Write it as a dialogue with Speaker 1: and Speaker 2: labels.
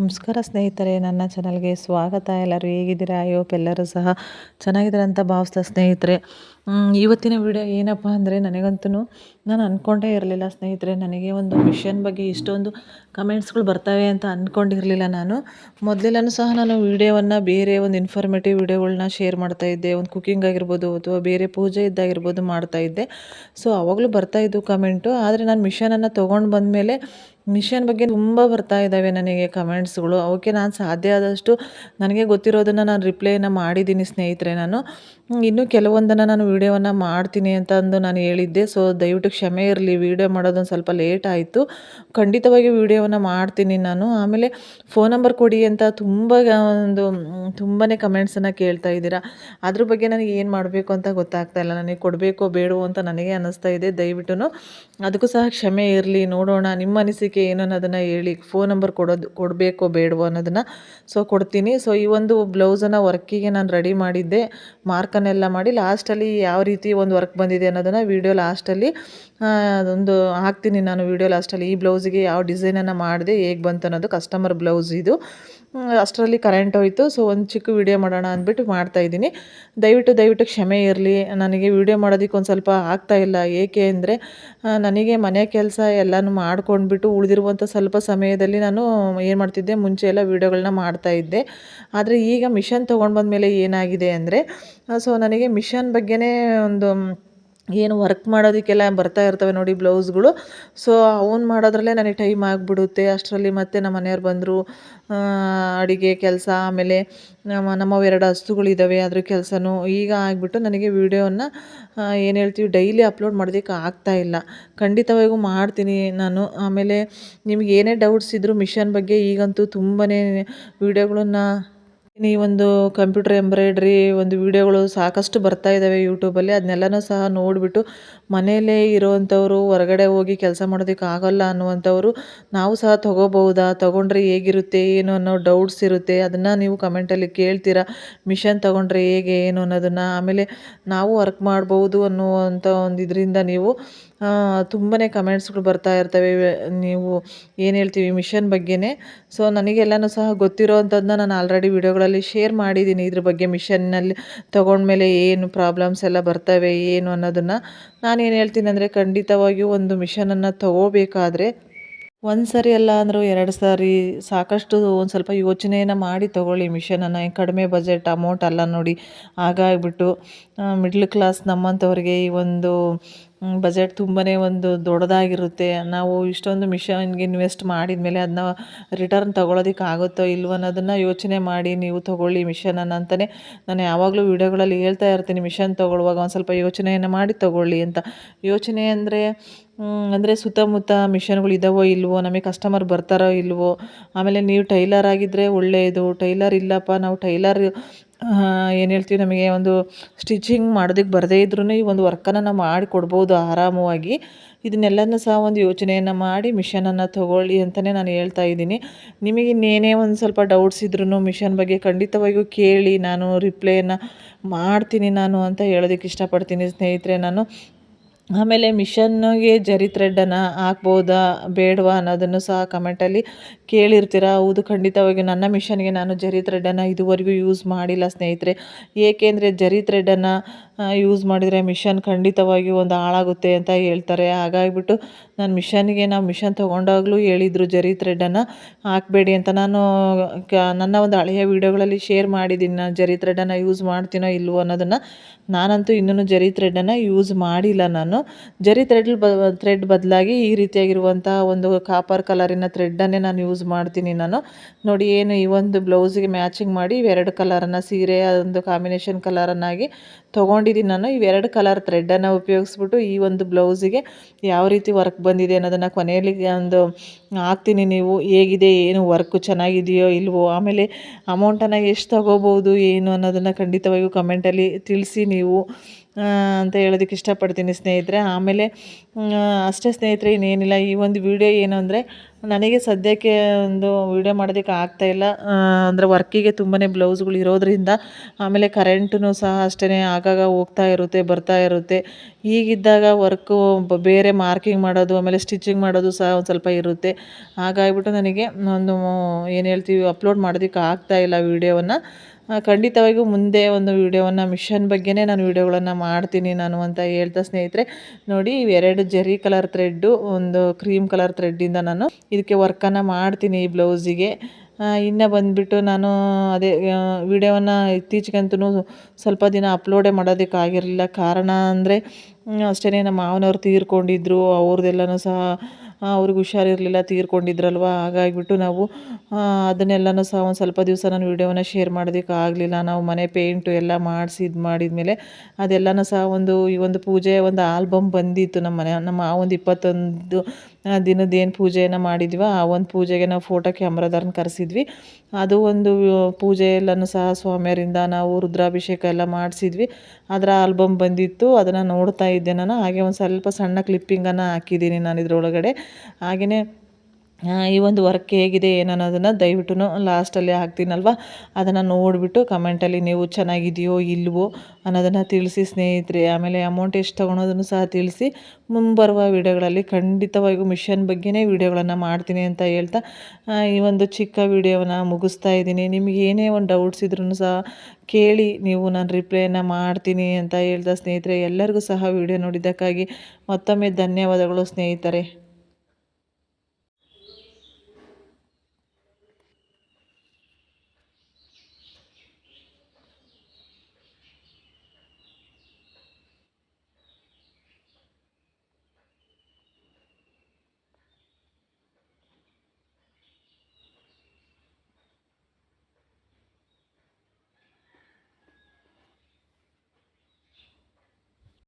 Speaker 1: ನಮಸ್ಕಾರ ಸ್ನೇಹಿತರೆ, ನನ್ನ ಚಾನಲ್ಗೆ ಸ್ವಾಗತ. ಎಲ್ಲರೂ ಹೇಗಿದ್ದೀರಾ? ಅಯ್ಯೋ ಎಲ್ಲರೂ ಸಹ ಚೆನ್ನಾಗಿದ್ದೀರಾ ಅಂತ ಭಾವಿಸ್ತಾ ಸ್ನೇಹಿತರೆ. ಇವತ್ತಿನ ವಿಡಿಯೋ ಏನಪ್ಪ ಅಂದರೆ ನನಗಂತೂ ನಾನು ಅಂದ್ಕೊಂಡೇ ಇರಲಿಲ್ಲ ಸ್ನೇಹಿತರೆ. ನನಗೆ ಒಂದು ಮಿಷನ್ ಬಗ್ಗೆ ಇಷ್ಟೊಂದು ಕಮೆಂಟ್ಸ್ಗಳು ಬರ್ತವೆ ಅಂತ ಅಂದ್ಕೊಂಡಿರಲಿಲ್ಲ ನಾನು. ಮೊದಲೆಲ್ಲೂ ಸಹ ನಾನು ವಿಡಿಯೋವನ್ನು ಬೇರೆ ಒಂದು ಇನ್ಫಾರ್ಮೇಟಿವ್ ವಿಡಿಯೋಗಳನ್ನ ಶೇರ್ ಮಾಡ್ತಾಯಿದ್ದೆ ಒಂದು ಕುಕ್ಕಿಂಗ್ ಆಗಿರ್ಬೋದು ಅಥವಾ ಬೇರೆ ಪೂಜೆ ಇದ್ದಾಗಿರ್ಬೋದು ಮಾಡ್ತಾಯಿದ್ದೆ ಸೊ ಅವಾಗಲೂ ಬರ್ತಾಯಿದ್ದು ಕಮೆಂಟು ಆದರೆ ನಾನು ಮಿಷನನ್ನು ತೊಗೊಂಡು ಬಂದಮೇಲೆ ಮಿಷನ್ ಬಗ್ಗೆ ತುಂಬ ಬರ್ತಾ ಇದ್ದಾವೆ ನನಗೆ ಕಮೆಂಟ್ಸ್ಗಳು. ಅವಕ್ಕೆ ನಾನು ಸಾಧ್ಯ ಆದಷ್ಟು ನನಗೆ ಗೊತ್ತಿರೋದನ್ನು ನಾನು ರಿಪ್ಲೈನ ಮಾಡಿದ್ದೀನಿ ಸ್ನೇಹಿತರೆ ನಾನು. ಇನ್ನೂ ಕೆಲವೊಂದನ್ನು ನಾನು ವೀಡಿಯೋವನ್ನು ಮಾಡ್ತೀನಿ ಅಂತ ಅಂದು ನಾನು ಹೇಳಿದ್ದೆ. ಸೊ ದಯವಿಟ್ಟು ಕ್ಷಮೆ ಇರಲಿ. ವೀಡಿಯೋ ಮಾಡೋದೊಂದು ಸ್ವಲ್ಪ ಲೇಟ್ ಆಯಿತು. ಖಂಡಿತವಾಗಿ ವೀಡಿಯೋವನ್ನು ಮಾಡ್ತೀನಿ ನಾನು. ಆಮೇಲೆ ಫೋನ್ ನಂಬರ್ ಕೊಡಿ ಅಂತ ತುಂಬ ಒಂದು ತುಂಬಾ ಕಮೆಂಟ್ಸನ್ನು ಕೇಳ್ತಾ ಇದ್ದೀರಾ. ಅದ್ರ ಬಗ್ಗೆ ನನಗೆ ಏನು ಮಾಡಬೇಕು ಅಂತ ಗೊತ್ತಾಗ್ತಾ ಇಲ್ಲ. ನನಗೆ ಕೊಡಬೇಕೋ ಬೇಡವೋ ಅಂತ ನನಗೆ ಅನ್ನಿಸ್ತಾ ಇದೆ. ದಯವಿಟ್ಟು ಅದಕ್ಕೂ ಸಹ ಕ್ಷಮೆ ಇರಲಿ. ನೋಡೋಣ ನಿಮ್ಮ ಅನಿಸಿಕೆ ಏನು ಅನ್ನೋದನ್ನು ಹೇಳಿ. ಫೋನ್ ನಂಬರ್ ಕೊಡೋದು, ಕೊಡಬೇಕೋ ಬೇಡವೋ ಅನ್ನೋದನ್ನು. ಸೊ ಕೊಡ್ತೀನಿ. ಸೊ ಈ ಒಂದು ಬ್ಲೌಸನ್ನು ವರ್ಕಿಗೆ ನಾನು ರೆಡಿ ಮಾಡಿದ್ದೆ. ಮಾರ್ಕನ್ನೆಲ್ಲ ಮಾಡಿ ಲಾಸ್ಟಲ್ಲಿ ಯಾವ ರೀತಿ ಒಂದು ವರ್ಕ್ ಬಂದಿದೆ ಅನ್ನೋದನ್ನು ವೀಡಿಯೋ ಲಾಸ್ಟಲ್ಲಿ ಅದೊಂದು ಹಾಕ್ತೀನಿ ನಾನು ವೀಡಿಯೋ ಲಾಸ್ಟಲ್ಲಿ. ಈ ಬ್ಲೌಸಿಗೆ ಯಾವ ಡಿಸೈನನ್ನು ಮಾಡಿದೆ ಹೇಗೆ ಬಂತು ಅನ್ನೋದು ಕಸ್ಟಮರ್ ಬ್ಲೌಸ್ ಇದು. ಅಷ್ಟರಲ್ಲಿ ಕರೆಂಟ್ ಹೋಯಿತು. ಸೊ ಒಂದು ಚಿಕ್ಕ ವೀಡಿಯೋ ಮಾಡೋಣ ಅಂದ್ಬಿಟ್ಟು ಮಾಡ್ತಾಯಿದ್ದೀನಿ ದಯವಿಟ್ಟು ದಯವಿಟ್ಟು ಕ್ಷಮೆ ಇರಲಿ. ನನಗೆ ವೀಡಿಯೋ ಮಾಡೋದಕ್ಕೆ ಒಂದು ಸ್ವಲ್ಪ ಆಗ್ತಾಯಿಲ್ಲ ಏಕೆ ಅಂದರೆ ನನಗೆ ಮನೆ ಕೆಲಸ ಎಲ್ಲನೂ ಮಾಡ್ಕೊಂಡ್ಬಿಟ್ಟು ಉಳಿದಿರುವಂಥ ಸ್ವಲ್ಪ ಸಮಯದಲ್ಲಿ ನಾನು ಏನು ಮಾಡ್ತಿದ್ದೆ, ಮುಂಚೆ ಎಲ್ಲ ವೀಡಿಯೋಗಳನ್ನ ಮಾಡ್ತಾಯಿದ್ದೆ ಆದರೆ ಈಗ ಮಿಷನ್ ತೊಗೊಂಡು ಬಂದಮೇಲೆ ಏನಾಗಿದೆ ಅಂದರೆ ಸೊ ನನಗೆ ಮಿಷನ್ ಬಗ್ಗೆನೇ ಒಂದು ಏನು ವರ್ಕ್ ಮಾಡೋದಕ್ಕೆಲ್ಲ ಬರ್ತಾ ಇರ್ತವೆ ನೋಡಿ ಬ್ಲೌಸ್ಗಳು ಸೊ ಅವ್ನು ಮಾಡೋದ್ರಲ್ಲೇ ನನಗೆ ಟೈಮ್ ಆಗಿಬಿಡುತ್ತೆ. ಅಷ್ಟರಲ್ಲಿ ಮತ್ತೆ ನಮ್ಮ ಮನೆಯವ್ರು ಬಂದರು ಅಡುಗೆ ಕೆಲಸ, ಆಮೇಲೆ ನಮ್ಮ, ನಮ್ಮವು ಎರಡು ಹಸುಗಳಿದ್ದಾವೆ ಅದ್ರ ಕೆಲಸನೂ. ಈಗ ಆಗಿಬಿಟ್ಟು ನನಗೆ ವೀಡಿಯೋವನ್ನು ಏನು ಹೇಳ್ತೀವಿ ಡೈಲಿ ಅಪ್ಲೋಡ್ ಮಾಡೋದಕ್ಕೆ ಇಲ್ಲ. ಖಂಡಿತವಾಗಿಯೂ ಮಾಡ್ತೀನಿ ನಾನು. ಆಮೇಲೆ ನಿಮ್ಗೆ ಏನೇ ಡೌಟ್ಸ್ ಇದ್ದರೂ ಮಿಷನ್ ಬಗ್ಗೆ ಈಗಂತೂ ತುಂಬಾ ವೀಡಿಯೋಗಳನ್ನ ಈ ಒಂದು ಕಂಪ್ಯೂಟರ್ ಎಂಬ್ರಾಯ್ಡ್ರಿ ಒಂದು ವೀಡಿಯೋಗಳು ಸಾಕಷ್ಟು ಬರ್ತಾ ಇದ್ದಾವೆ ಯೂಟ್ಯೂಬಲ್ಲಿ ಅದನ್ನೆಲ್ಲನೂ ಸಹ ನೋಡಿಬಿಟ್ಟು ಮನೆಯಲ್ಲೇ ಇರೋವಂಥವ್ರು, ಹೊರಗಡೆ ಹೋಗಿ ಕೆಲಸ ಮಾಡೋದಕ್ಕೆ ಆಗೋಲ್ಲ ಅನ್ನುವಂಥವರು, ನಾವು ಸಹ ತೊಗೋಬಹುದಾ? ತೊಗೊಂಡ್ರೆ ಹೇಗಿರುತ್ತೆ? ಏನು ಅನ್ನೋ ಡೌಟ್ಸ್ ಇರುತ್ತೆ. ಅದನ್ನು ನೀವು ಕಮೆಂಟಲ್ಲಿ ಕೇಳ್ತೀರಾ? ಮಿಷನ್ ತೊಗೊಂಡ್ರೆ ಹೇಗೆ? ಏನು ಅನ್ನೋದನ್ನು? ಆಮೇಲೆ ನಾವು ವರ್ಕ್ ಮಾಡ್ಬೋದು ಅನ್ನುವಂಥ ಒಂದು ಇದರಿಂದ ನೀವು ತುಂಬಾ ಕಮೆಂಟ್ಸ್ಗಳು ಬರ್ತಾ ಇರ್ತವೆ. ನೀವು ಏನು ಹೇಳ್ತೀವಿ? ಮಿಷನ್ ಬಗ್ಗೆನೇ. ಸೊ ನನಗೆಲ್ಲನೂ ಸಹ ಗೊತ್ತಿರೋ ಅಂಥದ್ದನ್ನ ನಾನು ಆಲ್ರೆಡಿ ವಿಡಿಯೋಗಳಲ್ಲಿ ಶೇರ್ ಮಾಡಿದ್ದೀನಿ. ಇದ್ರ ಬಗ್ಗೆ ಮಿಷನ್ನಲ್ಲಿ ತೊಗೊಂಡ್ಮೇಲೆ ಏನು ಪ್ರಾಬ್ಲಮ್ಸ್ ಎಲ್ಲ ಬರ್ತವೆ? ಏನು ಅನ್ನೋದನ್ನು. ನಾನೇನು ಹೇಳ್ತೀನಿ ಅಂದರೆ ಖಂಡಿತವಾಗಿಯೂ ಒಂದು ಮಿಷನನ್ನು ತೊಗೋಬೇಕಾದ್ರೆ ಒಂದು ಸರಿ ಅಲ್ಲ ಅಂದರೂ ಎರಡು ಸಾರಿ ಸಾಕಷ್ಟು ಒಂದು ಸ್ವಲ್ಪ ಯೋಚನೆಯನ್ನು ಮಾಡಿ ತೊಗೊಳ್ಳಿ ಮಿಷನನ್ನು ಕಡಿಮೆ ಬಜೆಟ್ ಅಮೌಂಟ್ ಅಲ್ಲ ನೋಡಿ. ಹಾಗಾಗಿಬಿಟ್ಟು ಮಿಡ್ಲ್ ಕ್ಲಾಸ್ ನಮ್ಮಂಥವ್ರಿಗೆ ಈ ಒಂದು ಬಜೆಟ್ ತುಂಬಾ ಒಂದು ದೊಡ್ಡದಾಗಿರುತ್ತೆ. ನಾವು ಇಷ್ಟೊಂದು ಮಿಷನ್ಗೆ ಇನ್ವೆಸ್ಟ್ ಮಾಡಿದ ಮೇಲೆ ಅದನ್ನ ರಿಟರ್ನ್ ತೊಗೊಳೋದಕ್ಕೆ ಆಗುತ್ತೋ ಇಲ್ವೋ ಅನ್ನೋದನ್ನು ಯೋಚನೆ ಮಾಡಿ ನೀವು ತೊಗೊಳ್ಳಿ ಮಿಷನನ್ನು ಅಂತಲೇ ನಾನು ಯಾವಾಗಲೂ ವೀಡಿಯೋಗಳಲ್ಲಿ ಹೇಳ್ತಾ ಇರ್ತೀನಿ, ಮಿಷನ್ ತೊಗೊಳ್ಳುವಾಗ ಒಂದು ಸ್ವಲ್ಪ ಯೋಚನೆಯನ್ನು ಮಾಡಿ ತೊಗೊಳ್ಳಿ ಅಂತ. ಯೋಚನೆ ಅಂದರೆ ಅಂದರೆ ಸುತ್ತಮುತ್ತ ಮಿಷನ್ಗಳು ಇದ್ದಾವೋ ಇಲ್ವೋ, ನಮಗೆ ಕಸ್ಟಮರ್ ಬರ್ತಾರೋ ಇಲ್ವೋ, ಆಮೇಲೆ ನೀವು ಟೈಲರ್ ಆಗಿದ್ದರೆ ಒಳ್ಳೆಯದು ಟೈಲರ್ ಇಲ್ಲಪ್ಪ, ನಾವು ಟೈಲರ್ ಏನು ಹೇಳ್ತೀವಿ ನಮಗೆ ಒಂದು ಸ್ಟಿಚಿಂಗ್ ಮಾಡೋದಕ್ಕೆ ಬರದೇ ಇದ್ರೂ ಈ ಒಂದು ವರ್ಕನ್ನು ನಾವು ಮಾಡಿ ಕೊಡ್ಬೋದು ಆರಾಮವಾಗಿ. ಇದನ್ನೆಲ್ಲನೂ ಸಹ ಒಂದು ಯೋಚನೆಯನ್ನು ಮಾಡಿ ಮಿಷನನ್ನು ತೊಗೊಳ್ಳಿ ಅಂತಲೇ ನಾನು ಹೇಳ್ತಾ ಇದ್ದೀನಿ. ನಿಮಗೆ ಇನ್ನೇನೇ ಒಂದು ಸ್ವಲ್ಪ ಡೌಟ್ಸ್ ಇದ್ರೂ ಮಿಷನ್ ಬಗ್ಗೆ ಖಂಡಿತವಾಗಿಯೂ ಕೇಳಿ, ನಾನು ರಿಪ್ಲೈಯನ್ನು ಮಾಡ್ತೀನಿ ನಾನು ಅಂತ ಹೇಳೋದಕ್ಕೆ ಇಷ್ಟಪಡ್ತೀನಿ ಸ್ನೇಹಿತರೆ ನಾನು. ಆಮೇಲೆ ಮಿಷನ್ನಿಗೆ ಜರಿ ಥ್ರೆಡ್ಡನ್ನು ಹಾಕ್ಬೋದಾ ಬೇಡವಾ ಅನ್ನೋದನ್ನು ಸಹ ಕಮೆಂಟಲ್ಲಿ ಕೇಳಿರ್ತೀರ? ಹೌದು ಖಂಡಿತವಾಗಿ ನನ್ನ ಮಿಷನ್ಗೆ ನಾನು ಜರಿ ಥ್ರೆಡ್ಡನ್ನು ಇದುವರೆಗೂ ಯೂಸ್ ಮಾಡಿಲ್ಲ ಸ್ನೇಹಿತರೆ. ಏಕೆಂದರೆ ಜರಿ ಥ್ರೆಡ್ಡನ್ನು ಯೂಸ್ ಮಾಡಿದರೆ ಮಿಷನ್ ಖಂಡಿತವಾಗಿಯೂ ಒಂದು ಹಾಳಾಗುತ್ತೆ ಅಂತ ಹೇಳ್ತಾರೆ. ಹಾಗಾಗಿಬಿಟ್ಟು ನಾನು ಮಿಷನ್ಗೆ ನಾವು ಮಿಷನ್ ತೊಗೊಂಡಾಗಲೂ ಹೇಳಿದರು ಜರಿ ಥ್ರೆಡನ್ನು ಹಾಕಬೇಡಿ ಅಂತ ನಾನು ಕ, ನನ್ನ ಒಂದು ಹಳೆಯ ವೀಡಿಯೋಗಳಲ್ಲಿ ಶೇರ್ ಮಾಡಿದ್ದೀನಿ. ನಾನು ಜರಿ ಥ್ರೆಡನ್ನು ಯೂಸ್ ಮಾಡ್ತೀನೋ ಇಲ್ವೋ ಅನ್ನೋದನ್ನು ನಾನಂತೂ ಇನ್ನೂ ಜರಿ ಥ್ರೆಡನ್ನು ಯೂಸ್ ಮಾಡಿಲ್ಲ ನಾನು. ಜರಿ ಥ್ರೆಡ್ ಬ ಥ್ರೆಡ್ ಬದಲಾಗಿ ಈ ರೀತಿಯಾಗಿರುವಂಥ ಒಂದು ಕಾಪರ್ ಕಲರಿನ ಥ್ರೆಡ್ಡನ್ನೇ ನಾನು ಯೂಸ್ ಮಾಡ್ತೀನಿ ನಾನು. ನೋಡಿ, ಏನು ಈ ಒಂದು ಬ್ಲೌಸಿಗೆ ಮ್ಯಾಚಿಂಗ್ ಮಾಡಿ ಇವೆರಡು ಕಲರನ್ನು ಸೀರೆ ಒಂದು ಕಾಂಬಿನೇಷನ್ ಕಲರನ್ನಾಗಿ ತೊಗೊಂಡಿದ್ದೀನಿ ನಾನು. ಇವೆರಡು ಕಲರ್ ಥ್ರೆಡ್ಡನ್ನು ಉಪಯೋಗಿಸ್ಬಿಟ್ಟು ಈ ಒಂದು ಬ್ಲೌಸಿಗೆ ಯಾವ ರೀತಿ ವರ್ಕ್ ಬಂದಿದೆ ಅನ್ನೋದನ್ನು ಕೊನೆಯಲ್ಲಿ ಒಂದು ಹಾಕ್ತೀನಿ ನೀವು. ಹೇಗಿದೆ, ಏನು ವರ್ಕು ಚೆನ್ನಾಗಿದೆಯೋ ಇಲ್ವೋ, ಆಮೇಲೆ ಅಮೌಂಟನ್ನು ಎಷ್ಟು ತಗೋಬೋದು, ಏನು ಅನ್ನೋದನ್ನು ಖಂಡಿತವಾಗಿಯೂ ಕಮೆಂಟಲ್ಲಿ ತಿಳಿಸಿ ನೀವು ಅಂತ ಹೇಳೋದಕ್ಕೆ ಇಷ್ಟಪಡ್ತೀನಿ ಸ್ನೇಹಿತರೆ. ಆಮೇಲೆ ಅಷ್ಟೇ ಸ್ನೇಹಿತರೆ, ಇನ್ನೇನಿಲ್ಲ. ಈ ಒಂದು ವಿಡಿಯೋ ಏನು ಅಂದರೆ ನನಗೆ ಸದ್ಯಕ್ಕೆ ಒಂದು ವೀಡಿಯೋ ಮಾಡೋದಕ್ಕೆ ಆಗ್ತಾಯಿಲ್ಲ ಅಂದರೆ ವರ್ಕಿಗೆ ತುಂಬಾ ಬ್ಲೌಸ್ಗಳು ಇರೋದ್ರಿಂದ ಆಮೇಲೆ ಕರೆಂಟೂ ಸಹ ಅಷ್ಟೇ ಆಗಾಗ ಹೋಗ್ತಾ ಇರುತ್ತೆ, ಬರ್ತಾ ಇರುತ್ತೆ. ಹೀಗಿದ್ದಾಗ ವರ್ಕು ಬೇರೆ ಮಾರ್ಕಿಂಗ್ ಮಾಡೋದು, ಆಮೇಲೆ ಸ್ಟಿಚಿಂಗ್ ಮಾಡೋದು ಸಹ ಒಂದು ಸ್ವಲ್ಪ ಇರುತ್ತೆ. ಹಾಗಾಗಿಬಿಟ್ಟು ನನಗೆ ಒಂದು ಏನು ಹೇಳ್ತೀವಿ ಅಪ್ಲೋಡ್ ಮಾಡೋದಕ್ಕೆ ಆಗ್ತಾಯಿಲ್ಲ ವೀಡಿಯೋವನ್ನು ಖಂಡಿತವಾಗಿಯೂ ಮುಂದೆ ಒಂದು ವೀಡಿಯೋವನ್ನು, ಮಿಷನ್ ಬಗ್ಗೆನೇ ನಾನು ವೀಡಿಯೋಗಳನ್ನು ಮಾಡ್ತೀನಿ ನಾನು ಅಂತ ಹೇಳ್ತಾ ಸ್ನೇಹಿತರೆ. ನೋಡಿ, ಇವೆರಡು ಜೆರಿ ಕಲರ್ ಥ್ರೆಡ್ಡು ಒಂದು ಕ್ರೀಮ್ ಕಲರ್ ಥ್ರೆಡ್ಡಿಂದ ನಾನು ಇದಕ್ಕೆ ವರ್ಕನ್ನು ಮಾಡ್ತೀನಿ ಈ ಬ್ಲೌಸಿಗೆ. ಇನ್ನು ಬಂದುಬಿಟ್ಟು ನಾನು ಅದೇ ವಿಡಿಯೋವನ್ನು ಇತ್ತೀಚೆಗಂತೂ ಸ್ವಲ್ಪ ದಿನ ಅಪ್ಲೋಡೇ ಮಾಡೋದಕ್ಕಾಗಿರಲಿಲ್ಲ. ಕಾರಣ ಅಂದರೆ ಅಷ್ಟೇ ನಮ್ಮ ಮಾವನವ್ರು ತೀರ್ಕೊಂಡಿದ್ರು, ಅವ್ರದ್ದೆಲ್ಲನೂ ಸಹ ಅವ್ರಿಗೆ ಹುಷಾರಿರಲಿಲ್ಲ, ತೀರ್ಕೊಂಡಿದ್ರಲ್ವ? ಹಾಗಾಗಿಬಿಟ್ಟು ನಾವು ಅದನ್ನೆಲ್ಲನೂ ಸಹ ಒಂದು ಸ್ವಲ್ಪ ದಿವಸ ನಾನು ವೀಡಿಯೋನ ಶೇರ್ ಮಾಡೋದಕ್ಕೆ ಆಗಲಿಲ್ಲ. ನಾವು ಮನೆ ಪೇಂಟು ಎಲ್ಲ ಮಾಡಿಸಿ ಇದು ಮಾಡಿದ್ಮೇಲೆ ಅದೆಲ್ಲನೂ ಸಹ ಒಂದು ಈ ಒಂದು ಪೂಜೆ ಒಂದು ಆಲ್ಬಮ್ ಬಂದಿತ್ತು ನಮ್ಮ ಮನೆ ನಮ್ಮ ಒಂದು ಇಪ್ಪತ್ತೊಂದು ದಿನದ ಏನು ಪೂಜೆಯನ್ನು ಮಾಡಿದ್ವಿ ಆ ಒಂದು ಪೂಜೆಗೆ ನಾವು ಫೋಟೋ ಕ್ಯಾಮ್ರಾದಾರನ್ನ ಕರೆಸಿದ್ವಿ. ಅದು ಒಂದು ಪೂಜೆ ಎಲ್ಲನೂ ಸಹ ಸ್ವಾಮಿಯರಿಂದ ನಾವು ರುದ್ರಾಭಿಷೇಕ ಎಲ್ಲ ಮಾಡಿಸಿದ್ವಿ. ಅದರ ಆಲ್ಬಮ್ ಬಂದಿತ್ತು, ಅದನ್ನು ನೋಡ್ತಾ ಇದ್ದೆ ನಾನು. ಹಾಗೆ ಒಂದು ಸ್ವಲ್ಪ ಸಣ್ಣ ಕ್ಲಿಪ್ಪಿಂಗನ್ನು ಹಾಕಿದ್ದೀನಿ ನಾನು ಇದರೊಳಗಡೆ. ಹಾಗೆಯೇ ಈ ಒಂದು ವರ್ಕ್ ಹೇಗಿದೆ ಏನನ್ನೋದನ್ನು ದಯವಿಟ್ಟು ಲಾಸ್ಟಲ್ಲಿ ಹಾಕ್ತೀನಲ್ವ? ಅದನ್ನು ನೋಡಿಬಿಟ್ಟು ಕಮೆಂಟಲ್ಲಿ ನೀವು ಚೆನ್ನಾಗಿದೆಯೋ ಇಲ್ವೋ ಅನ್ನೋದನ್ನು ತಿಳಿಸಿ ಸ್ನೇಹಿತರೆ. ಆಮೇಲೆ ಅಮೌಂಟ್ ಎಷ್ಟು ತೊಗೊಳೋದನ್ನು ಸಹ ತಿಳಿಸಿ. ಮುಂಬರುವ ವೀಡಿಯೋಗಳಲ್ಲಿ ಖಂಡಿತವಾಗಿಯೂ ಮಿಷನ್ ಬಗ್ಗೆನೇ ವೀಡಿಯೋಗಳನ್ನು ಮಾಡ್ತೀನಿ ಅಂತ ಹೇಳ್ತಾ ಈ ಒಂದು ಚಿಕ್ಕ ವೀಡಿಯೋವನ್ನು ಮುಗಿಸ್ತಾ ಇದ್ದೀನಿ. ನಿಮಗೆ ಏನೇ ಒಂದು ಡೌಟ್ಸ್ ಇದ್ರೂ ಸಹ ಕೇಳಿ ನೀವು ನಾನು ರಿಪ್ಲೈನ ಮಾಡ್ತೀನಿ ಅಂತ ಹೇಳ್ತಾ ಸ್ನೇಹಿತರೆ. ಎಲ್ಲರಿಗೂ ಸಹ ವಿಡಿಯೋ ನೋಡಿದ್ದಕ್ಕಾಗಿ ಮತ್ತೊಮ್ಮೆ ಧನ್ಯವಾದಗಳು ಸ್ನೇಹಿತರೆ.